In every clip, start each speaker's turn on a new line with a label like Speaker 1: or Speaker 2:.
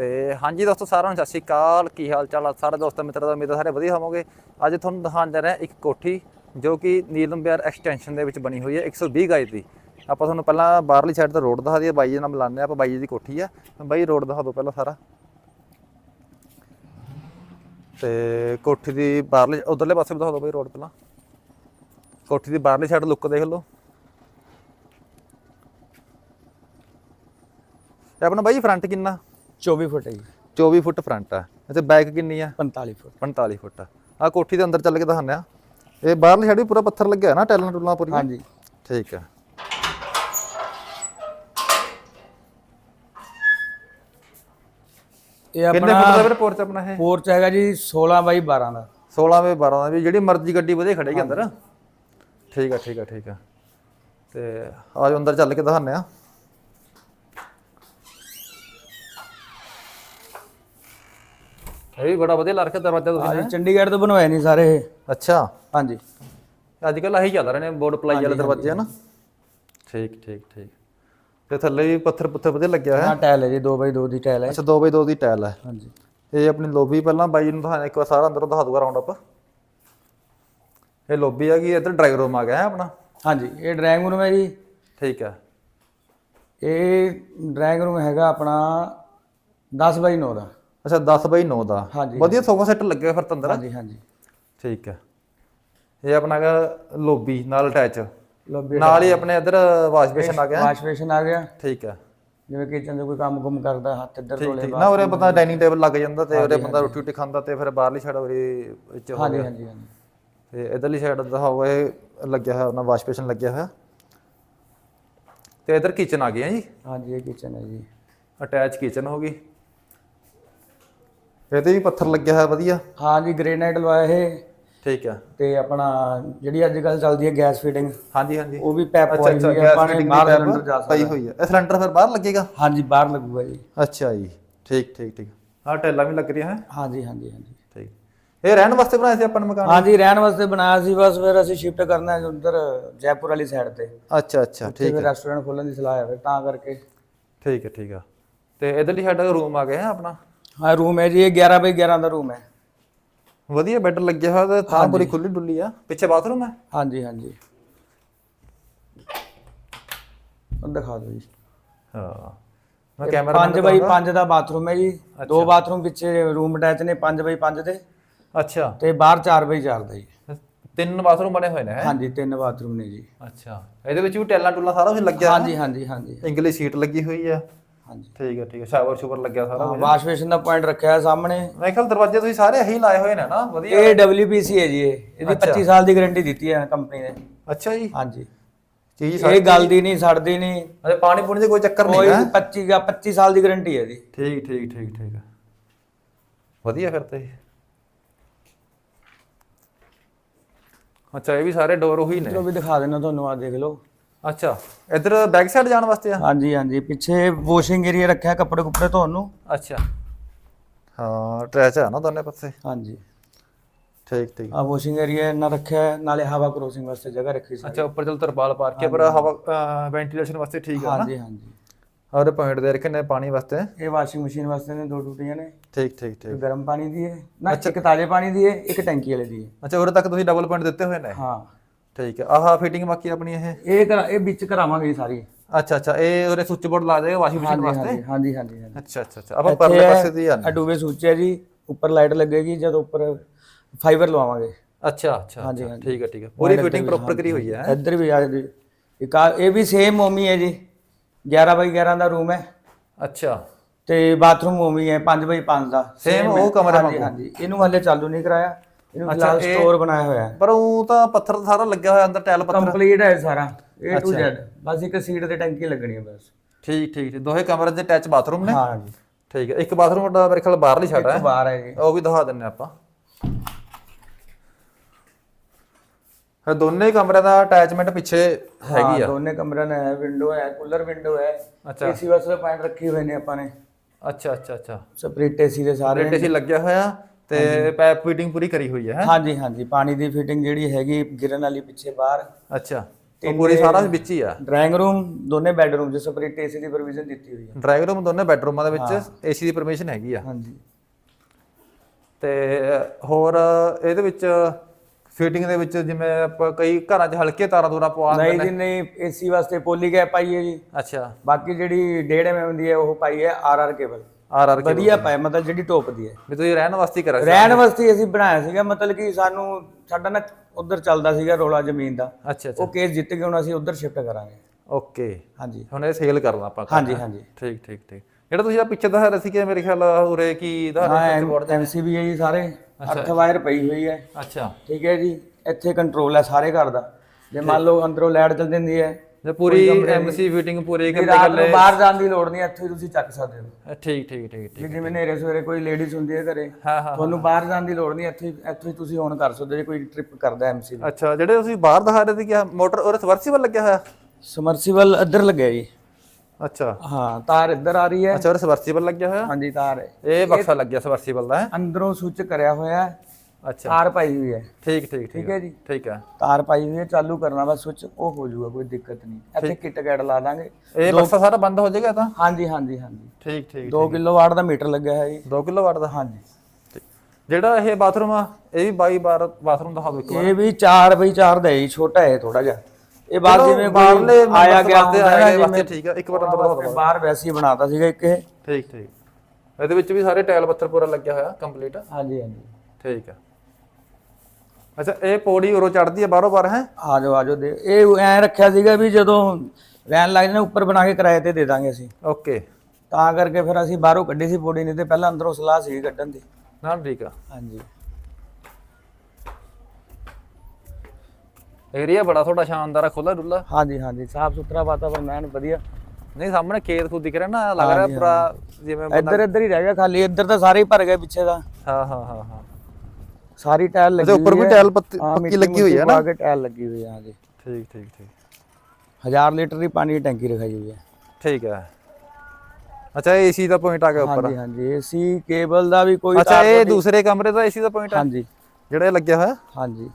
Speaker 1: ਤੇ ਹਾਂਜੀ ਦੋਸਤੋ, ਸਾਰਿਆਂ ਨੂੰ ਸਤਿ ਸ਼੍ਰੀ ਅਕਾਲ। ਕੀ ਹਾਲ ਚਾਲ ਆ ਸਾਰੇ ਦੋਸਤਾਂ, ਮਿੱਤਰਾਂ ਦਾ ਮੇਰੇ ਸਾਰੇ ਵਧੀਆ ਹੋਵੋਗੇ। ਅੱਜ ਤੁਹਾਨੂੰ ਦਿਖਾਉਣ ਜਾ ਰਿਹਾ ਇੱਕ ਕੋਠੀ, ਜੋ ਕਿ ਨੀਲਮ ਬਿਹਾਰ ਐਕਸਟੈਂਸ਼ਨ ਦੇ ਵਿੱਚ ਬਣੀ ਹੋਈ ਹੈ 120 ਗਜ ਦੀ। ਆਪਾਂ ਤੁਹਾਨੂੰ ਪਹਿਲਾਂ ਬਾਹਰਲੀ ਸਾਈਡ ਤੋਂ ਰੋਡ ਦਿਖਾ ਦਈਏ, ਬਾਈ ਜੀ ਨਾਲ ਮਿਲਾਉਂਦੇ ਆ ਆਪਾਂ ਬਾਈ ਜੀ ਦੀ ਕੋਠੀ ਆ। ਬਾਈ ਰੋਡ ਦਿਖਾ ਦਿਓ ਪਹਿਲਾਂ ਸਾਰਾ। ਤੇ ਕੋਠੀ ਦੀ ਬਾਹਰਲੀ, ਉਧਰਲੇ ਪਾਸੇ ਵੀ ਦਿਖਾ ਦਿਓ ਬਾਈ ਰੋਡ ਪਹਿਲਾਂ। ਕੋਠੀ ਦੀ ਬਾਹਰਲੀ ਸਾਈਡ ਲੁੱਕ ਦੇਖ ਲਓ। ਤੇ ਆਪਣਾ ਬਾਈ ਫਰੰਟ ਕਿੰਨਾ?
Speaker 2: 24 ਫੁੱਟ ਹੈ ਜੀ।
Speaker 1: 24 ਫੁੱਟ ਫਰੰਟ ਆ। ਤੇ ਬੈਕ ਕਿੰਨੀ ਆ?
Speaker 2: 45 ਫੁੱਟ।
Speaker 1: 45 ਫੁੱਟ ਆ। ਕੋਠੀ ਦੇ ਅੰਦਰ ਚੱਲ ਕੇ ਦਿਖਾਉਂਦੇ ਆ। ਇਹ ਬਾਹਰਲੀ ਸਾਈਡ ਵੀ ਪੂਰਾ ਪੱਥਰ ਲੱਗਿਆ ਨਾ ਟੈਲਾਂ ਟੁਲਾਂ ਪੂਰੀਆਂ?
Speaker 2: ਹਾਂਜੀ।
Speaker 1: ਠੀਕ ਆ।
Speaker 2: ਇਹ
Speaker 1: ਕਿੰਨੇ
Speaker 2: ਆਪਣਾ
Speaker 1: ਫੁੱਟ ਦਾ ਵੀਰ ਪੋਰਚ ਆਪਣਾ ਇਹ?
Speaker 2: ਪੋਰਚ ਹੈਗਾ ਜੀ 16 ਬਾਈ 12 ਦਾ।
Speaker 1: 16 ਵੇ 12 ਦਾ ਵੀ ਜਿਹੜੀ ਮਰਜ਼ੀ ਗੱਡੀ ਵਧੀਆ ਖੜੇਗੀ ਅੰਦਰ। ਠੀਕ ਆ ਠੀਕ ਆ ਠੀਕ ਆ। ਤੇ ਆਜੋ ਅੰਦਰ ਚੱਲ ਕੇ ਦਿਖਾਉਂਦੇ ਆ। ਇਹ ਵੀ ਬੜਾ ਵਧੀਆ ਲੱਗ ਰਿਹਾ ਦਰਵਾਜ਼ਾ ਤੁਸੀਂ
Speaker 2: ਹਾਂਜੀ ਚੰਡੀਗੜ੍ਹ ਤੋਂ ਬਣਵਾਏ ਨਹੀਂ ਸਾਰੇ ਇਹ।
Speaker 1: ਅੱਛਾ।
Speaker 2: ਹਾਂਜੀ।
Speaker 1: ਅੱਜ ਕੱਲ ਆਹੀ ਚੱਲ ਰਹੇ ਨੇ ਬੋਰਡ ਪਲਾਈ ਵਾਲੇ ਦਰਵਾਜ਼ੇ ਹਨ? ਠੀਕ ਠੀਕ ਠੀਕ। ਤੇ ਥੱਲੇ ਵੀ ਪੱਥਰ ਪੁੱਥਰ ਵਧੀਆ ਲੱਗਿਆ ਹੋਇਆ।
Speaker 2: ਹਾਂ ਟਾਇਲ ਹੈ ਜੀ 2 ਬਾਈ 2 ਦੀ ਟਾਇਲ ਹੈ।
Speaker 1: ਅੱਛਾ 2x2 ਦੀ ਟਾਇਲ ਹੈ।
Speaker 2: ਹਾਂਜੀ।
Speaker 1: ਇਹ ਆਪਣੀ ਲੋਬੀ ਪਹਿਲਾਂ ਬਾਈ ਨੂੰ ਦਿਖਾਣਾ ਇੱਕ ਵਾਰ ਸਾਰਾ ਅੰਦਰੋਂ ਦਿਖਾ ਦੂਗਾ ਰਾਉਂਡ ਅਪ ਇਹ ਲੋਬੀ ਆ ਗਈ ਇੱਧਰ ਡਰਾਈਵ ਰੂਮ ਆ ਗਿਆ ਹੈ ਆਪਣਾ।
Speaker 2: ਹਾਂਜੀ ਇਹ ਡਰਾਇੰਗ ਰੂਮ ਹੈ ਜੀ।
Speaker 1: ਠੀਕ ਹੈ।
Speaker 2: ਇਹ ਡਰਾਇੰਗ ਰੂਮ ਹੈਗਾ ਆਪਣਾ 10 ਬਾਈ 9 ਦਾ।
Speaker 1: ਅੱਛਾ 10 ਬਾਈ 9 ਦਾ।
Speaker 2: ਹਾਂਜੀ।
Speaker 1: ਵਧੀਆ ਸੋਫਾ ਸੈੱਟ ਲੱਗਿਆ ਫਿਰ ਤਾਂ ਅੰਦਰ
Speaker 2: ਹਾਂਜੀ ਹਾਂਜੀ।
Speaker 1: ਠੀਕ ਹੈ। ਇਹ ਆਪਣਾ ਹੈਗਾ ਲੋਬੀ ਨਾਲ ਅਟੈਚ।
Speaker 2: ਲੌਬੀ
Speaker 1: ਨਾਲ ਹੀ ਆਪਣੇ ਇੱਧਰ ਵਾਸ਼ ਬੇਸ਼ਨ ਆ ਗਿਆ।
Speaker 2: ਵਾਸ਼ ਬੇਸ਼ਨ ਆ ਗਿਆ।
Speaker 1: ਠੀਕ ਹੈ।
Speaker 2: ਜਿਵੇਂ ਕਿਚਨ ਦੇ ਕੋਈ ਕੰਮ ਕੁਮ ਕਰਦਾ ਹੱਥ ਇੱਧਰ
Speaker 1: ਠੀਕ ਠੀਕ। ਨਾ ਉਰੇ ਬੰਦਾ ਡਾਈਨਿੰਗ ਟੇਬਲ ਲੱਗ ਜਾਂਦਾ ਤੇ ਉਰੇ ਬੰਦਾ ਰੋਟੀ ਰੋਟੀ ਖਾਂਦਾ ਤੇ ਫਿਰ ਬਾਹਰਲੀ ਸਾਈਡ ਉਰੇ ਵਿੱਚ ਹੋ
Speaker 2: ਹਾਂਜੀ
Speaker 1: ਗਿਆ।
Speaker 2: ਹਾਂਜੀ ਹਾਂਜੀ।
Speaker 1: ਤੇ ਇਧਰਲੀ ਸਾਈਡ ਦਿਖਾਓ ਇਹ ਲੱਗਿਆ ਹੋਇਆ ਉਹਨਾਂ ਵਾਸ਼ ਬੇਸ਼ਨ ਲੱਗਿਆ ਹੋਇਆ। ਤੇ ਇਧਰ ਕਿਚਨ ਆ ਗਈ ਹੈ ਜੀ?
Speaker 2: ਹਾਂਜੀ ਇਹ ਕਿਚਨ ਹੈ ਜੀ।
Speaker 1: ਅਟੈਚ ਕਿਚਨ ਹੋ ਗਈ। ਇਹਦੇ ਵੀ ਪੱਥਰ ਲੱਗਿਆ ਹੋਇਆ ਵਧੀਆ।
Speaker 2: ਹਾਂਜੀ ਗ੍ਰੇਨਾਈਟ ਲਵਾਇਆ ਇਹ।
Speaker 1: ਠੀਕ ਹੈ
Speaker 2: ਤੇ ਆਪਣਾ ਜਿਹੜੀ ਅੱਜ ਕੱਲ ਚੱਲਦੀ ਹੈ ਗੈਸ ਫਿਟਿੰਗ
Speaker 1: ਹਾਂਜੀ ਹਾਂਜੀ।
Speaker 2: ਉਹ ਵੀ ਪੈਪ ਹੋਈ ਹੈ
Speaker 1: ਫਿਟਿੰਗ
Speaker 2: ਬਾਹਰ ਸਿਲੰਡਰ ਜਾ
Speaker 1: ਪੈਪ ਪਈ
Speaker 2: ਸਕਦਾ
Speaker 1: ਹੋਈ ਹੈ ਇਹ ਸਿਲੰਡਰ ਫਿਰ ਬਾਹਰ ਲੱਗੇਗਾ?
Speaker 2: ਹਾਂਜੀ ਬਾਹਰ ਲੱਗੂਗਾ ਜੀ।
Speaker 1: ਅੱਛਾ ਜੀ ਠੀਕ ਠੀਕ ਠੀਕ। ਆਹ ਟੈਲਾਂ ਵੀ ਲੱਗ ਰਹੀਆਂ ਹੈ।
Speaker 2: ਹਾਂਜੀ ਹਾਂਜੀ ਹਾਂਜੀ।
Speaker 1: ਠੀਕ। ਇਹ ਰਹਿਣ ਵਾਸਤੇ ਬਣਾਇਆ ਸੀ ਆਪਾਂ ਨੇ ਮਕਾਨ?
Speaker 2: ਹਾਂਜੀ ਰਹਿਣ ਵਾਸਤੇ ਬਣਾਇਆ ਸੀ ਬਸ ਫਿਰ ਅਸੀਂ ਸ਼ਿਫਟ ਕਰਨਾ ਹੈ ਉਧਰ ਜੈਪੁਰ ਵਾਲੀ ਸਾਈਡ ਤੇ।
Speaker 1: ਅੱਛਾ ਅੱਛਾ
Speaker 2: ਤੇ ਫਿਰ ਰੈਸਟੋਰੈਂਟ ਖੋਲਣ ਦੀ ਸਲਾਹ ਹੈ ਫਿਰ ਤਾਂ ਕਰਕੇ।
Speaker 1: ਠੀਕ ਹੈ ਠੀਕ ਆ। ਤੇ ਇਧਰਲੀ ਸਾਈਡ ਰੂਮ ਆ ਗਿਆ ਹੈ ਆਪਣਾ?
Speaker 2: ਹਾਂ ਰੂਮ ਹੈ ਜੀ ਇਹ 11 ਬਾਈ 11 ਦਾ ਰੂਮ ਹੈ।
Speaker 1: ਵਧੀਆ ਬੈੱਡ ਲੱਗਿਆ ਹੋਇਆ ਤੇ ਥਾਂ ਪੂਰੀ ਖੁੱਲੀ ਡੁੱਲੀ ਆ। ਪਿੱਛੇ ਬਾਥਰੂਮ ਹੈ?
Speaker 2: ਹਾਂਜੀ ਹਾਂਜੀ। ਉਹ ਦਿਖਾ ਦਿਓ ਜੀ।
Speaker 1: ਹਾਂ। ਮੈਂ ਕੈਮਰਾ
Speaker 2: 5 ਬਾਈ 5 ਦਾ ਬਾਥਰੂਮ ਹੈ ਜੀ। ਦੋ ਬਾਥਰੂਮ ਪਿੱਛੇ ਰੂਮ ਅਟੈਚ ਨੇ 5 ਬਾਈ 5 ਦੇ।
Speaker 1: ਅੱਛਾ।
Speaker 2: ਤੇ ਬਾਹਰ 4 ਬਾਈ 4 ਦਾ ਜੀ।
Speaker 1: ਤਿੰਨ ਬਾਥਰੂਮ ਬਣੇ ਹੋਏ ਨੇ ਹੈਂ?
Speaker 2: ਹਾਂਜੀ ਤਿੰਨ ਬਾਥਰੂਮ ਨੇ ਜੀ।
Speaker 1: ਅੱਛਾ। ਇਹਦੇ ਵਿੱਚ ਵੀ ਟੈਲਾਂ ਟੁਲਾਂ ਸਾਰਾ ਕੁਝ ਲੱਗਿਆ
Speaker 2: ਹਾਂਜੀ ਹਾਂਜੀ ਹਾਂਜੀ।
Speaker 1: ਇੰਗਲਿਸ਼ ਸੀਟ ਲੱਗੀ ਹੋਈ ਆ।
Speaker 2: ਹਾਂਜੀ।
Speaker 1: ਠੀਕ ਹੈ ਠੀਕ ਹੈ। ਸ਼ਾਵਰ ਸ਼ੂਵਰ ਲੱਗਿਆ ਸਾਰਾ ਕੁਝ।
Speaker 2: ਵਾਸ਼ ਬੇਸ਼ਨ ਦਾ ਪੁਆਇੰਟ ਰੱਖਿਆ ਹੈ ਸਾਹਮਣੇ।
Speaker 1: ਮੈਂ ਖਿਆਲ ਦਰਵਾਜ਼ੇ ਤੁਸੀਂ ਸਾਰੇ ਇਹੀ ਲਾਏ ਹੋਏ ਨੇ ਨਾ ਵਧੀਆ।
Speaker 2: ਇਹ WPC ਹੈ ਜੀ ਇਹ। ਇਹਦੀ 25 ਸਾਲ ਦੀ ਗਾਰੰਟੀ ਦਿੱਤੀ ਹੈ ਕੰਪਨੀ ਨੇ।
Speaker 1: ਅੱਛਾ ਜੀ।
Speaker 2: ਹਾਂਜੀ।
Speaker 1: ਚੀਜ਼
Speaker 2: ਇਹ ਗਲਦੀ ਨਹੀਂ ਸੜਦੀ ਨਹੀਂ।
Speaker 1: ਅਰੇ ਪਾਣੀ ਪੂਣੀ ਦੇ ਕੋਈ ਚੱਕਰ ਨਹੀਂ ਹੈ।
Speaker 2: 25 ਦਾ 25 ਸਾਲ ਦੀ ਗਾਰੰਟੀ ਹੈ ਜੀ
Speaker 1: ਠੀਕ ਠੀਕ ਠੀਕ ਠੀਕ। ਵਧੀਆ ਫਿਰ ਤੇ। ਅੱਛਾ ਇਹ ਵੀ ਸਾਰੇ ਡੋਰ ਉਹੀ ਨੇ।
Speaker 2: ਚਲੋ ਵੀ ਦਿਖਾ ਦੇਣਾ ਤੁਹਾਨੂੰ ਆ ਦੇਖ ਲਓ।
Speaker 1: ਅੱਛਾ ਇੱਧਰ ਬੈਕ ਸਾਈਡ ਜਾਣ ਵਾਸਤੇ ਆ?
Speaker 2: ਹਾਂਜੀ ਹਾਂਜੀ ਪਿੱਛੇ ਵਾਸ਼ਿੰਗ ਏਰੀਆ ਰੱਖਿਆ ਕੱਪੜੇ ਕੁੱਪੜੇ ਧੋਣ ਨੂੰ।
Speaker 1: ਅੱਛਾ। ਹਾਂ ਟਰੈਚ ਆ ਨਾ ਦੋਨੇ ਪਾਸੇ।
Speaker 2: ਹਾਂਜੀ।
Speaker 1: ਠੀਕ ਠੀਕ।
Speaker 2: ਆ ਵਾਸ਼ਿੰਗ ਏਰੀਆ ਇਹਨਾਂ ਰੱਖਿਆ ਹੈ, ਨਾਲੇ ਹਵਾ ਕ੍ਰੋਸਿੰਗ ਵਾਸਤੇ ਜਗ੍ਹਾ ਰੱਖੀ ਸੀ।
Speaker 1: ਅੱਛਾ ਉੱਪਰ ਚਲ ਤਰਪਾਲ ਪਾਰ ਕੇ ਪਰ ਹਵਾ ਵੈਂਟੀਲੇਸ਼ਨ ਵਾਸਤੇ ਠੀਕ ਆ ਨਾ?
Speaker 2: ਹਾਂਜੀ ਹਾਂਜੀ।
Speaker 1: ਔਰ ਪੁਆਇੰਟ ਦੇ ਰੱਖੇ ਨੇ ਪਾਣੀ ਵਾਸਤੇ।
Speaker 2: ਇਹ ਵਾਸ਼ਿੰਗ ਮਸ਼ੀਨ ਵਾਸਤੇ ਨੇ ਦੋ ਟੂਟੀਆਂ ਨੇ।
Speaker 1: ਠੀਕ ਠੀਕ ਠੀਕ।
Speaker 2: ਗਰਮ ਪਾਣੀ ਦੀ ਹੈ ਨਾ ਇੱਕ ਤਾਜ਼ੇ ਪਾਣੀ ਦੀ ਹੈ ਇੱਕ ਟੈਂਕੀ ਵਾਲੇ ਦੀ ਹੈ
Speaker 1: ਅੱਛਾ ਉਰੇ ਤੱਕ ਤੁਸੀਂ ਡਬਲ ਪੁਆਇੰਟ ਦਿੱਤੇ ਹੋਏ ਨੇ?
Speaker 2: ਹਾਂ।
Speaker 1: ਠੀਕ ਹੈ। ਆਹ ਫਿਟਿੰਗ ਬਾਕੀ ਆਪਣੀ ਇਹ?
Speaker 2: ਇਹ ਕਰਾ- ਇਹ ਵਿੱਚ ਕਰਾਵਾਂਗੇ ਜੀ ਸਾਰੀ।
Speaker 1: ਅੱਛਾ ਅੱਛਾ। ਇਹ ਉਰੇ ਸੁੱਚ ਬੋਰਡ ਲਾ ਦੇਗਾ ਵਾਸ਼ਿੰਗ ਮਸ਼ੀਨ ਵਾਸਤੇ?
Speaker 2: ਹਾਂਜੀ ਹਾਂਜੀ ਹਾਂਜੀ
Speaker 1: ਅੱਛਾ ਅੱਛਾ ਅੱਛਾ। ਆਪਾਂ ਪਰਲੇ ਪਾਸੇ ਦੀ ਆ।
Speaker 2: ਅਡੂਵੇ ਸੁੱਚ ਹੈ ਜੀ। ਉੱਪਰ ਲਾਈਟ ਲੱਗੇਗੀ ਜਦ ਉੱਪਰ ਫਾਈਬਰ ਲਵਾਵਾਂਗੇ।
Speaker 1: ਅੱਛਾ ਅੱਛਾ
Speaker 2: ਹਾਂਜੀ।
Speaker 1: ਠੀਕ ਹੈ ਠੀਕ ਹੈ। ਪੂਰੀ ਫਿਟਿੰਗ ਪ੍ਰੋਪਰ ਕਰੀ ਹੋਈ ਹੈ
Speaker 2: ਇੱਧਰ ਵੀ ਆ ਜੀ। ਇਹ ਵੀ ਸੇਮ ਓਮੀ ਹੈ ਜੀ। 11 ਬਾਈ 11 ਦਾ ਰੂਮ ਹੈ।
Speaker 1: ਅੱਛਾ।
Speaker 2: ਤੇ ਬਾਥਰੂਮ ਓਮੀ ਹੈ 5 ਬਾਈ 5 ਦਾ। ਹੈ।
Speaker 1: ਉਹ ਕਮਰੇ
Speaker 2: ਹਾਂਜੀ ਹਾਂਜੀ। ਇਹਨੂੰ ਹਲੇ ਚਾਲੂ ਨਹੀਂ ਕਰਾਇਆ। ਇਹਨੂੰ
Speaker 1: ਅੱਛਾ,
Speaker 2: ਫਿਲਹਾਲ
Speaker 1: ਇਹ-
Speaker 2: ਸਟੋਰ ਬਣਾਇਆ ਹੋਇਆ। ਹੈ
Speaker 1: ਪਰ ਉਹ ਤਾਂ ਪੱਥਰ ਤਾਂ ਸਾਰਾ ਲੱਗਿਆ ਹੋਇਆ ਅੰਦਰ ਟਾਇਲ ਪੱਥਰ।
Speaker 2: ਕੰਪਲੀਟ ਹੈ ਸਾਰਾ A to Z ਬਸ ਇੱਕ ਸੀਟ ਤੇ ਟੈਂਕੀ ਲੱਗਣੀ ਹੈ ਬਸ।
Speaker 1: ਠੀਕ ਠੀਕ ਠੀਕ। ਦੋਹੇ ਕਮਰੇ ਦੇ ਅਟੈਚ ਬਾਥਰੂਮ ਨੇ?
Speaker 2: ਹਾਂ ਜੀ।
Speaker 1: ਠੀਕ ਹੈ। ਇੱਕ ਬਾਥਰੂਮ ਦਾ ਮੇਰੇ ਖਿਆਲ ਬਾਹਰਲੀ ਛੱਡ ਹੈ।
Speaker 2: ਇੱਕ ਬਾਹਰ ਹੈ ਜੀ।
Speaker 1: ਉਹ ਵੀ ਦਿਖਾ ਦਿੰਨੇ ਆਪਾਂ। ਇਹ ਦੋਨੇ ਕਮਰਿਆਂ ਦਾ ਅਟੈਚਮੈਂਟ ਪਿੱਛੇ ਹੈਗੀ
Speaker 2: ਹਾਂ
Speaker 1: ਆ।
Speaker 2: ਦੋਨੇ ਕਮਰਿਆਂ ਨੇ ਹੈ ਵਿੰਡੋ ਹੈ ਕੂਲਰ ਵਿੰਡੋ ਹੈ।
Speaker 1: ਅੱਛਾ।
Speaker 2: ਏਸੀ ਵਾਸਤੇ ਪੁਆਇੰਟ ਰੱਖੇ ਹੋਏ ਨੇ ਆਪਾਂ ਨੇ।
Speaker 1: ਅੱਛਾ ਅੱਛਾ ਅੱਛਾ।
Speaker 2: ਸਪਰੇਟ ਏਸੀ ਦੇ ਸਾਰੇ
Speaker 1: ਰੇਟ ਸੀ ਲੱਗਿਆ ਹੋਇਆ। ਤੇ ਪੈਪ ਫਿਟਿੰਗ ਪੂਰੀ ਕਰੀ ਹੋਈ ਹੈ ਹੈਂ?
Speaker 2: ਹਾਂਜੀ ਹਾਂਜੀ। ਪਾਣੀ ਦੀ ਫਿਟਿੰਗ ਜਿਹੜੀ ਹੈਗੀ ਗਿਰਨ ਵਾਲੀ ਪਿੱਛੇ ਬਾਹਰ।
Speaker 1: ਅੱਛਾ। ਉਹ ਪੂਰੀ ਸਾਰਾ ਵਿੱਚ ਹੀ ਆ?
Speaker 2: ਡਰਾਇੰਗ ਰੂਮ ਦੋਨੇ ਬੈਡਰੂਮ 'ਚ ਸਪਰੇਟ ਏਸੀ ਦੀ ਪ੍ਰੋਵੀਜ਼ਨ ਦਿੱਤੀ ਹੋਈ ਹੈ
Speaker 1: ਡਰਾਈਵ ਰੂਮ ਦੋਨੇ ਬੈਡਰੂਮਾਂ ਦੇ ਵਿੱਚ ਏਸੀ ਦੀ ਪਰਮਿਸ਼ਨ ਹੈਗੀ ਆ।
Speaker 2: ਹਾਂਜੀ।
Speaker 1: ਤੇ ਹੋਰ ਇਹਦੇ ਵਿੱਚ ਫਿਟਿੰਗ ਦੇ ਵਿੱਚ ਜਿਵੇਂ ਆਪਾਂ ਕਈ ਘਰਾਂ 'ਚ ਹਲਕੇ ਤਾਰਾਂ ਦੂਰਾਂ ਪਵਾ
Speaker 2: ਨਹੀਂ ਜੀ ਨਹੀਂ ਏਸੀ ਵਾਸਤੇ ਪੋਲੀ ਕੈਪ ਪਾਈ ਹੈ ਜੀ।
Speaker 1: ਅੱਛਾ।
Speaker 2: ਬਾਕੀ ਜਿਹੜੀ 1.5 ਐਮਐਮ ਦੀ ਹੈ ਉਹ ਪਾਈ ਹੈ ਆਰਆਰ ਕੇਬਲ
Speaker 1: ਆਰ ਆਰ ਕੇ
Speaker 2: ਵਧੀਆ ਪਾਇਆ ਮਤਲਬ ਜਿਹੜੀ ਟੋਪ ਦੀ ਹੈ।
Speaker 1: ਵੀ ਤੁਸੀਂ ਰਹਿਣ ਵਾਸਤੇ ਸੀ।
Speaker 2: ਰਹਿਣ ਵਾਸਤੇ ਅਸੀਂ ਬਣਾਇਆ ਸੀਗਾ ਮਤਲਬ ਕਿ ਸਾਨੂੰ ਸਾਡਾ ਨਾ ਉਧਰ ਚੱਲਦਾ ਸੀਗਾ ਰੋਲਾ ਜ਼ਮੀਨ ਦਾ।
Speaker 1: ਅੱਛਾ ਅੱਛਾ।
Speaker 2: ਉਹ ਕੇਸ ਜਿੱਤ ਕੇ ਹੁਣ ਅਸੀਂ ਉਧਰ ਸ਼ਿਫਟ ਕਰਾਂਗੇ।
Speaker 1: ਓਕੇ।
Speaker 2: ਹਾਂਜੀ।
Speaker 1: ਹੁਣ ਇਹ ਸੇਲ ਕਰਨਾ ਆਪਾਂ
Speaker 2: ਹਾਂਜੀ ਹਾਂਜੀ।
Speaker 1: ਠੀਕ ਠੀਕ ਠੀਕ। ਜਿਹੜਾ ਤੁਸੀਂ ਆ ਪਿੱਛੇ ਰਹੇ ਸੀ ਕਿ ਮੇਰੇ ਖਿਆਲ ਉਰੇ ਕੀ ਦਾ
Speaker 2: ਐਮਸੀਬੀ ਹੈ ਜੀ ਸਾਰੇ। 8 ਵਾਇਰ ਪਈ ਹੋਈ ਹੈ।
Speaker 1: ਅੱਛਾ।
Speaker 2: ਠੀਕ ਹੈ ਜੀ। ਇੱਥੇ ਕੰਟਰੋਲ ਹੈ ਸਾਰੇ ਘਰ ਦਾ। ਜੇ ਮੰਨ ਲਓ ਅੰਦਰੋਂ ਲਾਈਟ ਚੱਲ ਜਾਂਦੀ ਹੈ
Speaker 1: ਜੇ ਪੂਰੀ ਐਮਸੀ ਫਿਟਿੰਗ ਪੂਰੀ
Speaker 2: ਕਿ ਰਾਤ ਨੂੰ ਬਾਹਰ ਜਾਣ ਦੀ ਲੋੜ ਨਹੀਂ ਇੱਥੇ ਤੁਸੀਂ ਚੱਕ ਸਕਦੇ ਹੋ।
Speaker 1: ਠੀਕ ਠੀਕ ਠੀਕ ਠੀਕ
Speaker 2: ਜਿਵੇਂ ਨੇਰੇ ਸਵੇਰੇ ਕੋਈ ਲੇਡੀਜ਼ ਹੁੰਦੀ ਹੈ ਘਰੇ ਤੁਹਾਨੂੰ ਬਾਹਰ ਜਾਣ ਦੀ ਲੋੜ ਨਹੀਂ ਇੱਥੇ ਇੱਥੇ ਤੁਸੀਂ ਔਨ ਕਰ ਸਕਦੇ ਜੇ ਕੋਈ ਟ੍ਰਿਪ ਕਰਦਾ ਐਮਸੀ
Speaker 1: ਅੱਛਾ ਜਿਹੜੇ ਤੁਸੀਂ ਬਾਹਰ ਦਿਖਾ ਰਹੇ ਸੀ ਕਿ ਮੋਟਰ ਉਹ ਸਵਰਸੀਬਲ ਲੱਗਿਆ ਹੋਇਆ?
Speaker 2: ਸਮਰਸੀਬਲ ਇੱਧਰ ਲੱਗਿਆ ਜੀ।
Speaker 1: ਅੱਛਾ।
Speaker 2: ਹਾਂ ਤਾਰ ਇੱਧਰ ਆ ਰਹੀ ਹੈ।
Speaker 1: ਅੱਛਾ ਉਹ ਸਵਰਸੀਬਲ ਲੱਗਿਆ ਹੋਇਆ?
Speaker 2: ਹਾਂਜੀ ਤਾਰ
Speaker 1: ਇਹ ਬਕਸਾ ਲੱਗਿਆ ਸਵਰਸੀਬਲ ਦਾ
Speaker 2: ਅੰਦਰੋਂ ਸੁੱਚ ਕਰਿਆ ਹੋਇਆ ਹੈ।
Speaker 1: ਅੱਛਾ।
Speaker 2: ਤਾਰ ਪਾਈ ਹੋਈ ਹੈ।
Speaker 1: ਠੀਕ ਠੀਕ ਠੀਕ
Speaker 2: ਹੈ ਜੀ।
Speaker 1: ਠੀਕ ਹੈ
Speaker 2: ਤਾਰ ਪਾਈ ਹੋਈ ਹੈ ਚਾਲੂ ਕਰਨਾ ਬਸ ਸੁੱਚ ਉਹ ਹੋ ਜਾਊਗਾ ਕੋਈ ਦਿੱਕਤ ਨਹੀਂ। ਇੱਥੇ ਕਿਟ ਗੈਡ ਲਾ ਦਾਂਗੇ।
Speaker 1: ਇਹ ਬਕਸਾ ਸਾਰਾ ਬੰਦ ਹੋ ਜਾਏਗਾ ਤਾਂ?
Speaker 2: ਹਾਂਜੀ ਹਾਂਜੀ ਹਾਂਜੀ।
Speaker 1: ਠੀਕ ਠੀਕ
Speaker 2: 2 ਕਿਲੋਵਾਟ ਦਾ ਮੀਟਰ ਲੱਗਿਆ ਹੈ ਜੀ।
Speaker 1: 2 ਕਿਲੋ ਵਾਟ ਦਾ?
Speaker 2: ਹਾਂਜੀ।
Speaker 1: ਜਿਹੜਾ ਇਹ ਬਾਥਰੂਮ ਆ ਇਹ ਵੀ 22 ਬਾਰ ਬਾਥਰੂਮ ਦਿਓ ਇੱਕ ਵਾਰ।
Speaker 2: ਇਹ ਵੀ 4 ਬਈ 4 ਦਾ ਹੈ ਛੋਟਾ ਹੈ ਥੋੜਾ ਜਿਹਾ। ਇਹ
Speaker 1: ਚਲੋ,
Speaker 2: ਜਿਵੇਂ
Speaker 1: ਬਾਹਰਲੇ
Speaker 2: ਆਇਆ ਗਿਆ ਹੁੰਦਾ ਹੈ
Speaker 1: ਵਾਸਤੇ ਠੀਕ ਆ। ਇੱਕ ਵਾਰ ਅੰਦਰ ਦਿਓ।
Speaker 2: ਬਾਹਰ ਵੈਸੇ ਹੀ ਬਣਾਤਾ ਸੀਗਾ ਇੱਕ ਇਹ।
Speaker 1: ਠੀਕ ਠੀਕ। ਇਹਦੇ ਵਿੱਚ ਵੀ ਸਾਰੇ ਟਾਇਲ ਪੱਥਰ ਪੂਰਾ ਲੱਗਿਆ ਹੋਇਆ ਕੰਪਲੀਟ।
Speaker 2: ਹਾਂਜੀ ਹਾਂਜੀ।
Speaker 1: ਠੀਕ ਹੈ ਅੱਛਾ ਇਹ ਪੌੜੀ ਉਰੋਂ ਚੜਦੀ ਹੈ ਬਾਹਰੋਂ ਬਾਹਰ ਹੈ?
Speaker 2: ਆ ਜਾਓ ਆ ਜਾਓ ਦੇ ਇਹ ਐ ਰੱਖਿਆ ਸੀਗਾ ਵੀ ਜਦੋਂ ਰਹਿਣ ਲੱਗ ਜਾਣਾ ਉੱਪਰ ਬਣਾ ਕੇ ਕਿਰਾਏ ਤੇ ਦੇ ਦਾਂਗੇ ਅਸੀਂ।
Speaker 1: ਓਕੇ।
Speaker 2: ਤਾਂ ਕਰਕੇ ਫਿਰ ਅਸੀਂ ਬਾਹਰੋਂ ਕੱਢੀ ਸੀ ਪੌੜੀ ਨਹੀਂ ਤੇ ਪਹਿਲਾਂ ਅੰਦਰੋਂ ਸਲਾਹ ਸੀ ਕੱਢਣ ਦੀ।
Speaker 1: ਨਾ ਠੀਕ ਆ।
Speaker 2: ਹਾਂਜੀ।
Speaker 1: ਏਰੀਆ ਬੜਾ ਤੁਹਾਡਾ ਸ਼ਾਨਦਾਰ ਆ ਖੁੱਲਾ ਡੁੱਲਾ
Speaker 2: ਹਾਂਜੀ ਹਾਂਜੀ ਸਾਫ਼ ਸੁਥਰਾ ਵਾਤਾਵਰਨ ਐਨ ਵਧੀਆ।
Speaker 1: ਨਹੀਂ ਸਾਹਮਣੇ ਖੇਤ ਖੂਦ ਦਿਖ ਰਿਹਾ ਨਾ ਲੱਗ ਰਿਹਾ ਪੂਰਾ ਜਿਵੇਂ
Speaker 2: ਇੱਧਰ ਇੱਧਰ ਹੀ ਰਹਿ ਗਿਆ ਖਾਲੀ ਇੱਧਰ ਤਾਂ ਸਾਰੇ ਹੀ ਭਰ ਗਏ ਪਿੱਛੇ ਦਾ
Speaker 1: ਹਾਂ ਹਾਂ ਹਾਂ ਹਾਂ।
Speaker 2: ਸਾਰੀ ਟਾਇਲ ਲੱਗੀ
Speaker 1: ਅੱਛਾ ਉੱਪਰ ਵੀ ਟਾਇਲ
Speaker 2: ਹਾਂ,
Speaker 1: ਪੱਕੀ ਲੱਗੀ ਹੋਈ ਹੈ ਨਾ?
Speaker 2: ਕੇ ਟਾਇਲ ਲੱਗੀ ਹੋਈ ਹੈ ਹਾਂਜੀ।
Speaker 1: ਠੀਕ ਠੀਕ ਠੀਕ।
Speaker 2: 1000 ਲੀਟਰ ਦੀ ਪਾਣੀ ਦੀ ਟੈਂਕੀ ਰਖਾਈ ਹੋਈ ਹੈ।
Speaker 1: ਠੀਕ ਹੈ। ਅੱਛਾ ਏਸੀ ਦਾ ਪੁਆਇੰਟ ਆ ਗਿਆ ਉੱਪਰ।
Speaker 2: ਹਾਂਜੀ ਹਾਂਜੀ ਏਸੀ ਕੇਬਲ ਦਾ ਵੀ ਕੋਈ
Speaker 1: ਅੱਛਾ ਇਹ ਦੂਸਰੇ ਕਮਰੇ ਦਾ ਏਸੀ ਦਾ ਪੁਆਇੰਟ ਆ?
Speaker 2: ਹਾਂਜੀ।
Speaker 1: ਜਿਹੜਾ ਲੱਗਿਆ ਹੋਇਆ?
Speaker 2: ਹਾਂਜੀ।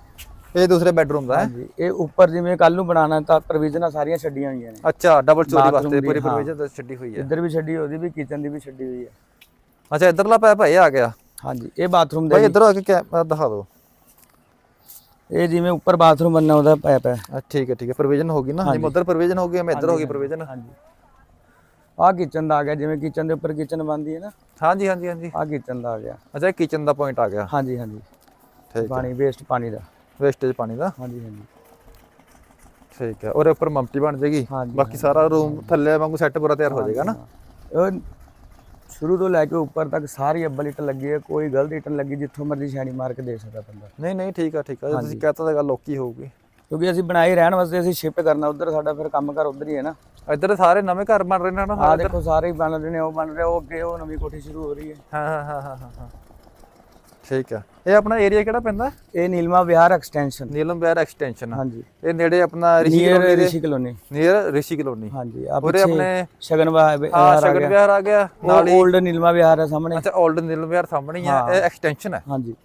Speaker 1: ਇਹ ਦੂਸਰੇ ਬੈੱਡਰੂਮ ਦਾ ਹੈ?
Speaker 2: ਹਾਂਜੀ ਇਹ ਉੱਪਰ ਜਿਵੇਂ ਕੱਲ ਨੂੰ ਬਣਾਉਣਾ ਤਾਂ ਪ੍ਰੋਵੀਜ਼ਨਾਂ ਸਾਰੀਆਂ ਛੱਡੀਆਂ ਹੋਈਆਂ ਨੇ।
Speaker 1: ਅੱਛਾ ਡਬਲ ਚੋਰੀ ਵਾਸਤੇ ਪੂਰੀ
Speaker 2: ਹਾਂ।
Speaker 1: ਪ੍ਰੋਵੀਜ਼ਨ ਛੱਡੀ ਹੋਈ ਹੈ।
Speaker 2: ਇੱਧਰ ਵੀ ਛੱਡੀ ਉਹਦੀ ਵੀ ਕਿਚਨ ਦੀ ਵੀ ਛੱਡੀ ਹੋਈ ਹੈ।
Speaker 1: ਅੱਛਾ ਇਧਰਲਾ ਪਾਇਪ ਇਹ ਆ ਗਿਆ।
Speaker 2: ਹਾਂਜੀ ਇਹ ਬਾਥਰੂਮ ਦਾ
Speaker 1: ਭਾਈ। ਇੱਧਰ ਆ ਕੇ ਕੈਮਰਾ ਦਿਖਾ ਦਿਓ।
Speaker 2: ਇਹ ਜਿਵੇਂ ਉੱਪਰ ਬਾਥਰੂਮ ਬਣਨਾ ਉਹਦਾ ਪਾਈਪ ਹੈ।
Speaker 1: ਆ ਠੀਕ ਹੈ ਠੀਕ ਹੈ ਪ੍ਰੋਵੀਜ਼ਨ ਹੋ ਗਈ ਨਾ? ਜਿਵੇਂ ਉਧਰ ਪ੍ਰੋਵੀਜ਼ਨ ਹੋ ਗਈ ਮੈਂ ਇੱਧਰ ਹੋ ਗਈ ਪ੍ਰੋਵੀਜ਼ਨ?
Speaker 2: ਹਾਂਜੀ ਆਹ ਕਿਚਨ ਦਾ ਆ ਗਿਆ ਜਿਵੇਂ ਕਿਚਨ ਦੇ ਉੱਪਰ ਕਿਚਨ ਬਣਦੀ ਹੈ ਨਾ।
Speaker 1: ਹਾਂਜੀ ਹਾਂਜੀ ਹਾਂਜੀ।
Speaker 2: ਆਹ ਕਿਚਨ ਦਾ ਆ ਗਿਆ।
Speaker 1: ਅੱਛਾ ਇਹ ਕਿਚਨ ਦਾ ਪੁਆਇੰਟ ਆ ਗਿਆ।
Speaker 2: ਹਾਂਜੀ ਹਾਂਜੀ।
Speaker 1: ਠੀਕ
Speaker 2: ਪਾਣੀ ਵੇਸਟ ਪਾਣੀ ਦਾ।
Speaker 1: ਵੇਸਟੇਜ ਪਾਣੀ ਦਾ?
Speaker 2: ਹਾਂਜੀ ਹਾਂਜੀ।
Speaker 1: ਠੀਕ ਹੈ ਉਹਦੇ ਉੱਪਰ ਮਮਟੀ ਬਣ ਜਾਏਗੀ ਬਾਕੀ ਸਾਰਾ ਰੂਮ ਥੱਲੇ ਵਾਂਗੂ ਸੈੱਟ ਪੂਰਾ ਤਿਆਰ ਹੋ ਜਾਏਗਾ ਨਾ?
Speaker 2: ਸ਼ੁਰੂ ਤੋਂ ਲੈ ਕੇ ਉੱਪਰ ਤੱਕ ਸਾਰੀ ਅੱਬਲ ਇੱਟ ਲੱਗੀ ਹੈ ਕੋਈ ਗਲਤ ਇੱਟ ਨਹੀਂ ਲੱਗੀ ਜਿੱਥੋਂ ਮਰਜ਼ੀ ਛਾਣੀ ਮਾਰ ਕੇ ਦੇ ਸਕਦਾ ਬੰਦਾ।
Speaker 1: ਨਹੀਂ ਨਹੀਂ ਠੀਕ ਆ ਠੀਕ ਆ। ਜੇ ਤੁਸੀਂ ਕਹਤਾ ਤਾਂ ਗੱਲ ਓਕੀ ਹੋਊਗੀ।
Speaker 2: ਕਿਉਂਕਿ ਅਸੀਂ ਬਣਾਈ ਰਹਿਣ ਵਾਸਤੇ ਅਸੀਂ ਸ਼ਿਫਟ ਕਰਨਾ ਉਧਰ ਸਾਡਾ ਫਿਰ ਕੰਮ ਘਰ ਉਧਰ ਹੀ ਹੈ ਨਾ।
Speaker 1: ਇੱਧਰ ਸਾਰੇ ਨਵੇਂ ਘਰ ਬਣ ਰਹੇ ਨੇ ਨਾ
Speaker 2: ਆਹ ਦੇਖੋ ਸਾਰੇ ਹੀ ਬਣ ਰਹੇ ਨੇ ਉਹ ਬਣ ਰਿਹਾ ਉਹ ਅੱਗੇ ਉਹ ਨਵੀਂ ਕੋਠੀ ਸ਼ੁਰੂ ਹੋ ਰਹੀ ਹੈ।
Speaker 1: ਹਾਂ ਹਾਂ ਹਾਂ ਹਾਂ ਹਾਂ ਹਾਂ। ਠੀਕ ਆ। ਇਹ ਆਪਣਾ ਏਰੀਆ ਕਿਹੜਾ ਪੈਂਦਾ
Speaker 2: ਇਹ ਨੀਲਮਾ ਵਿਹਾਰ ਐਕਸਟੈਂਸ਼ਨ
Speaker 1: ਨੀਲਮ ਵਿਹਾਰ ਐਕਸਟੈਂਸ਼ਨ
Speaker 2: ਹਾਂਜੀ।
Speaker 1: ਇਹ ਨੇੜੇ ਆਪਣਾ ਰਿਸ਼ੀ
Speaker 2: ਨੀਅਰ
Speaker 1: ਕਲੋਨੀ ਦੇ
Speaker 2: Rishi colony.
Speaker 1: Near Rishi colony.
Speaker 2: ਹਾਂਜੀ
Speaker 1: ਉਰੇ ਆਪਣੇ
Speaker 2: ਸ਼ਗਨ ਵਿਹਾਰ
Speaker 1: ਹਾਂ ਸ਼ਗਨ ਵਿਹਾਰ ਆ ਗਿਆ।
Speaker 2: ਨਾਲ 올ਡ ਨੀਲਮਾ ਵਿਹਾਰ ਹੈ ਸਾਹਮਣੇ।
Speaker 1: ਅੱਛਾ 올ਡ ਨੀਲਮ ਵਿਹਾਰ ਸਾਹਮਣੇ ਹੀ ਆ। ਇਹ ਐਕਸਟੈਂਸ਼ਨ ਹੈ
Speaker 2: ਹਾਂਜੀ।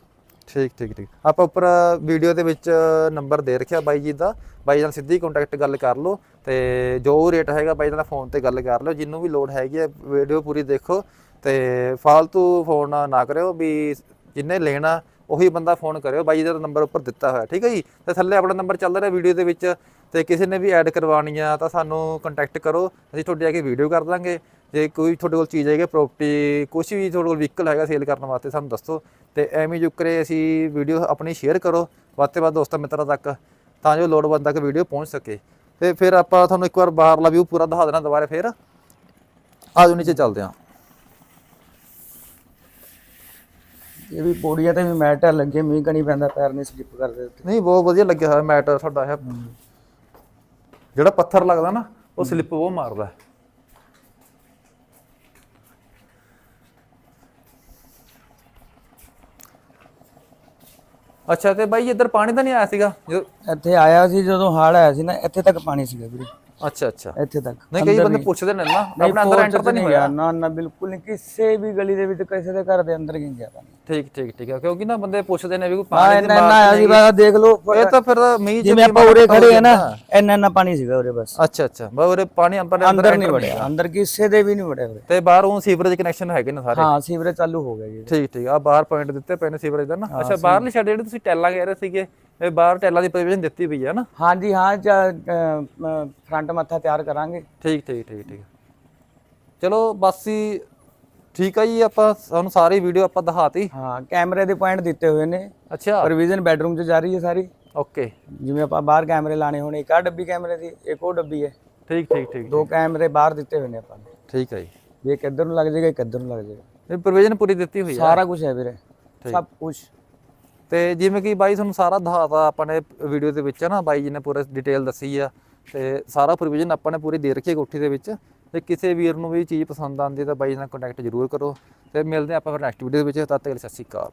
Speaker 1: ਠੀਕ ਠੀਕ ਠੀਕ। ਆਪਾਂ ਉੱਪਰ ਵੀਡੀਓ ਦੇ ਵਿੱਚ ਨੰਬਰ ਦੇ ਰੱਖਿਆ ਬਾਈ ਜੀ ਦਾ। ਬਾਈ ਨਾਲ ਸਿੱਧੀ ਕੰਟੈਕਟ ਗੱਲ ਕਰ ਲਓ ਤੇ ਜੋ ਰੇਟ ਹੈਗਾ ਬਾਈ ਨਾਲ ਫੋਨ ਤੇ ਗੱਲ ਕਰ ਲਿਓ। ਜਿੰਨੂੰ ਵੀ ਲੋਡ ਹੈਗੀ ਹੈ ਵੀਡੀਓ ਪੂਰੀ ਦੇਖੋ ਤੇ ਫਾਲਤੂ ਫੋਨ ਨਾ ਕਰਿਓ ਵੀ ਜਿੰਨੇ ਲੈਣਾ ਉਹੀ ਬੰਦਾ ਫੋਨ ਕਰਿਓ, ਬਾਈ ਜੀ ਦਾ ਨੰਬਰ ਉੱਪਰ ਦਿੱਤਾ ਹੋਇਆ, ਠੀਕ ਹੈ ਜੀ? ਤੇ ਥੱਲੇ ਆਪਣਾ ਨੰਬਰ ਚੱਲ ਰਿਹਾ ਵੀਡੀਓ ਦੇ ਵਿੱਚ, ਤੇ ਕਿਸੇ ਨੇ ਵੀ ਐਡ ਕਰਵਾਉਣੀ ਆ ਤਾਂ ਸਾਨੂੰ ਕੰਟੈਕਟ ਕਰੋ, ਅਸੀਂ ਤੁਹਾਡੇ ਆ ਕੇ ਵੀਡੀਓ ਕਰ ਦਾਂਗੇ। ਜੇ ਕੋਈ ਤੁਹਾਡੇ ਕੋਲ ਚੀਜ਼ ਹੈਗੀ ਪ੍ਰੋਪਰਟੀ ਕੁਝ ਵੀ ਤੁਹਾਡੇ ਕੋਲ ਵਹੀਕਲ ਹੈਗਾ ਸੇਲ ਕਰਨ ਵਾਸਤੇ, ਸਾਨੂੰ ਦੱਸੋ। ਤੇ ਐਵੇਂ ਜੁਕਰੇ ਅਸੀਂ ਵੀਡੀਓ ਆਪਣੀ ਸ਼ੇਅਰ ਕਰੋ, ਵੱਧ ਤੋਂ ਵੱਧ ਦੋਸਤਾਂ ਮਿੱਤਰਾਂ ਤੱਕ, ਤਾਂ ਜੋ ਲੋੜਵੰਦ ਤੱਕ ਵੀਡੀਓ ਪਹੁੰਚ ਸਕੇ। ਤੇ ਫਿਰ ਆਪਾਂ ਤੁਹਾਨੂੰ ਇੱਕ ਵਾਰ ਬਾਹਰਲਾ ਵਿਊ ਪੂਰਾ ਦਿਖਾ ਦੇਣਾ ਦੁਬਾਰਾ ਫਿਰ। ਆਜੋ ਨੀਚੇ ਚੱਲਦੇ ਹਾਂ।
Speaker 2: ਇਹ ਵੀ ਪੌੜੀਆਂ ਤੇ ਵੀ ਮੈਟ ਲੱਗੇ ਮੀਂਹ ਕਣੀ ਪੈਂਦਾ ਪੈਰ ਨਹੀਂ ਸਲਿੱਪ ਕਰਦੇ ਉੱਤੇ
Speaker 1: ਨਹੀਂ ਬਹੁਤ ਵਧੀਆ ਲੱਗਿਆ ਹੋਇਆ ਮੈਟ ਤੁਹਾਡਾ ਇਹ। ਜਿਹੜਾ ਪੱਥਰ ਲੱਗਦਾ ਨਾ ਉਹ ਸਲਿੱਪ ਬਹੁਤ ਮਾਰਦਾ। ਅੱਛਾ ਤੇ ਬਾਈ ਇੱਧਰ ਪਾਣੀ ਤਾਂ ਨਹੀਂ ਆਇਆ ਸੀਗਾ?
Speaker 2: ਇੱਥੇ ਆਇਆ ਸੀ ਜਦੋਂ ਹੜ ਆਇਆ ਸੀ ਨਾ ਇੱਥੇ ਤੱਕ ਪਾਣੀ ਸੀਗਾ ਵੀਰੇ।
Speaker 1: ਅੱਛਾ ਅੱਛਾ।
Speaker 2: ਇੱਥੇ ਤੱਕ
Speaker 1: ਨਹੀਂ ਕਈ ਬੰਦੇ ਪੁੱਛਦੇ ਨੇ ਨਾ ਆਪਣਾ ਅੰਦਰ ਐਂਟਰ ਤਾਂ ਨਹੀਂ ਹੋਇਆ।
Speaker 2: ਨਾ ਨਾ ਬਿਲਕੁਲ ਨਹੀਂ ਕਿਸੇ ਵੀ ਗਲੀ ਦੇ ਵਿੱਚ ਕਿਸੇ ਦੇ ਘਰ ਦੇ ਅੰਦਰ ਨਹੀਂ ਗਿਆ ਪਾਣੀ।
Speaker 1: ਠੀਕ ਠੀਕ ਠੀਕ ਹੈ ਕਿਉਂਕਿ ਨਾ ਬੰਦੇ ਪੁੱਛਦੇ ਨੇ ਵੀ ਕੋਈ
Speaker 2: ਹਾਂ
Speaker 1: ਪਾਣੀ ਦੀ
Speaker 2: ਇੰਨਾ ਇੰਨਾ ਆਇਆ ਸੀ ਬਸ ਦੇਖ ਲਓ
Speaker 1: ਇਹ ਤਾਂ ਫਿਰ ਮੀਂਹ
Speaker 2: ਜਿਵੇਂ ਆਪਾਂ ਉਰੇ ਖੜੇ ਆ ਨਾ। ਇੰਨਾ ਇੰਨਾ ਪਾਣੀ ਸੀਗਾ ਉਰੇ ਬਸ।
Speaker 1: ਅੱਛਾ ਅੱਛਾ। ਬਾ ਉਰੇ ਪਾਣੀ ਅੰਦਰ
Speaker 2: ਅੰਦਰ ਨਹੀਂ ਵੜਿਆ ਅੰਦਰ ਕਿਸੇ ਦੇ ਵੀ ਨਹੀਂ ਵੜਿਆ ਉਰੇ।
Speaker 1: ਤੇ ਬਾਹਰ ਉਹ ਸੀਵਰੇਜ ਕਨੈਕਸ਼ਨ ਹੈਗੇ ਨੇ ਸਾਰੇ।
Speaker 2: ਹਾਂ ਸੀਵਰੇਜ ਚਾਲੂ ਹੋ ਗਿਆ ਜੀ।
Speaker 1: ਠੀਕ ਠੀਕ। ਆ ਬਾਹਰ ਪੁਆਇੰਟ ਦਿੱਤੇ ਪਏ ਨੇ ਸੀਵਰੇਜ ਦਾ ਨਾ। ਅੱਛਾ ਬਾਹਰਲੀ ਛੱਡ ਜਿਹੜੇ ਤੁਸੀਂ ਟੈਲਾਂ ਕਹਿ ਰਹੇ ਸੀਗੇ ਇਹ ਬਾਹਰ ਟੈਲਾਂ ਦੀ ਪ੍ਰੋਵੀਜ਼ਨ ਦਿੱਤੀ ਪਈ ਹੈ ਨਾ।
Speaker 2: ਹਾਂਜੀ ਹਾਂ ਫਰੰਟ ਮੱਥਾ ਤਿਆਰ ਕਰਾਂਗੇ।
Speaker 1: ਠੀਕ ਠੀਕ ਠੀਕ ਠੀਕ। ਚਲੋ ਬਾਸੀ ਠੀਕ ਆ ਜੀ ਆਪਾਂ ਤੁਹਾਨੂੰ ਸਾਰੀ ਵੀਡੀਓ ਆਪਾਂ ਦਿਖਾਤੀ।
Speaker 2: ਹਾਂ ਕੈਮਰੇ ਦੇ ਪੁਆਇੰਟ ਦਿੱਤੇ ਹੋਏ ਨੇ।
Speaker 1: ਅੱਛਾ।
Speaker 2: ਪ੍ਰੋਵੀਜ਼ਨ ਬੈਡਰੂਮ 'ਚ ਜਾ ਰਹੀ ਹੈ ਸਾਰੀ।
Speaker 1: ਓਕੇ
Speaker 2: ਜਿਵੇਂ ਆਪਾਂ ਬਾਹਰ ਕੈਮਰੇ ਲਾਣੇ ਹੋਣੇ ਇੱਕ ਆ ਡੱਬੀ ਕੈਮਰੇ ਦੀ ਇੱਕ ਉਹ ਡੱਬੀ ਹੈ।
Speaker 1: ਠੀਕ ਠੀਕ ਠੀਕ
Speaker 2: ਦੋ ਕੈਮਰੇ ਬਾਹਰ ਦਿੱਤੇ ਹੋਏ ਨੇ ਆਪਾਂ ਨੇ।
Speaker 1: ਠੀਕ ਹੈ ਜੀ।
Speaker 2: ਵੀ ਇੱਕ ਇੱਧਰ ਨੂੰ ਲੱਗ ਜਾਏਗਾ ਇੱਕ ਇੱਧਰ ਨੂੰ ਲੱਗ ਜਾਏਗਾ।
Speaker 1: ਇਹ ਪ੍ਰੋਵੀਜ਼ਨ ਪੂਰੀ ਦਿੱਤੀ ਹੋਈ ਹੈ
Speaker 2: ਸਾਰਾ ਕੁਝ ਹੈ ਵੀਰੇ। ਸਭ ਕੁਝ
Speaker 1: ਤੇ ਜਿਵੇਂ ਕਿ ਬਾਈ ਤੁਹਾਨੂੰ ਸਾਰਾ ਦਿਖਾਤਾ ਆਪਾਂ ਨੇ ਵੀਡੀਓ ਦੇ ਵਿੱਚ ਨਾ ਬਾਈ ਜੀ ਨੇ ਪੂਰਾ ਡਿਟੇਲ ਦੱਸੀ ਆ। ਤੇ ਸਾਰਾ ਪ੍ਰੋਵੀਜ਼ਨ ਆਪਾਂ ਨੇ ਪੂਰੀ ਦੇ ਰੱਖੀ ਹੈ ਕੋਠੀ ਦੇ ਵਿੱਚ। ਤੇ ਕਿਸੇ ਵੀਰ ਨੂੰ ਵੀ ਚੀਜ਼ ਪਸੰਦ ਆਉਂਦੀ ਤਾਂ ਬਾਈ ਨਾਲ ਕੰਟੈਕਟ ਜ਼ਰੂਰ ਕਰੋ ਤੇ ਮਿਲਦੇ ਹਾਂ ਆਪਾਂ ਫਿਰ ਨੈਕਸਟ ਵੀਡੀਓ ਦੇ ਵਿੱਚ, ਤਦ ਤੱਕ ਲਈ ਸਤਿ ਸ਼੍ਰੀ ਅਕਾਲ।